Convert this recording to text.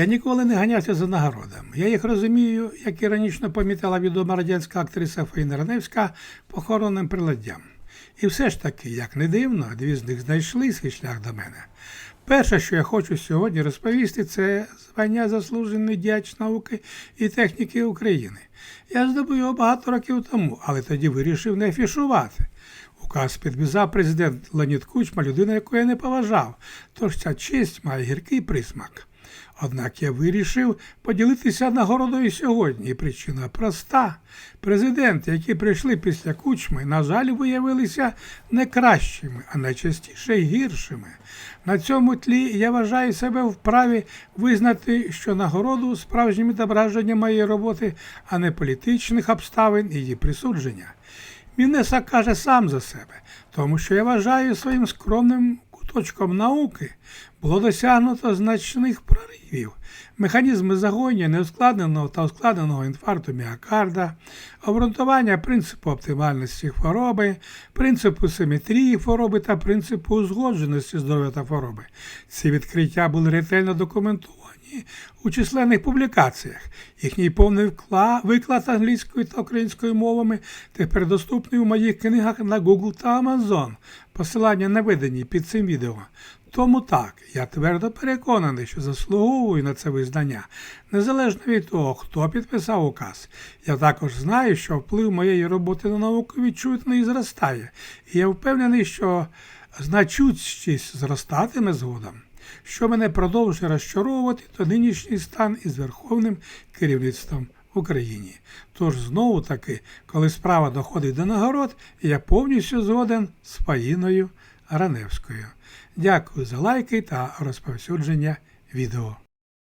Я ніколи не ганявся за нагородами. Я їх розумію, як іронічно помітила відома радянська актриса Фаїна Раневська похоронним приладдям. І все ж таки, як не дивно, дві з них знайшли свій шлях до мене. Перше, що я хочу сьогодні розповісти, це звання заслужений діяч науки і техніки України. Я здобув його багато років тому, але тоді вирішив не афішувати. Указ підписав президент Леонід Кучма, людина, яку я не поважав, тож ця честь має гіркий присмак. Однак я вирішив поділитися нагородою сьогодні, і причина проста. Президенти, які прийшли після кучми, на жаль, виявилися не кращими, а найчастіше гіршими. На цьому тлі я вважаю себе вправі визнати, що нагороду справжнім відображенням моєї роботи, а не політичних обставин і її присудження. Мінеса каже сам за себе, тому що я вважаю своїм скромним куточком науки було досягнуто значних проривів. Механізми загоєння неускладненого та ускладненого інфаркту міокарда, обґрунтування принципу оптимальності хвороби, принципу симетрії хвороби та принципу узгодженості здоров'я та хвороби. Ці відкриття були ретельно документовані у численних публікаціях. Їхній повний виклад англійською та українською мовами тепер доступний у моїх книгах на Google та Amazon. Посилання наведені під цим відео. Тому так, я твердо переконаний, що заслуговую на це визнання, незалежно від того, хто підписав указ. Я також знаю, що вплив моєї роботи на науку відчутно і зростає, і я впевнений, що значущість зростатиме згодом. Що мене продовжує розчаровувати, то нинішній стан із верховним керівництвом в Україні. Тож знову таки, коли справа доходить до нагород, я повністю згоден з Фаїною Раневською. Дякую за лайки та розповсюдження відео.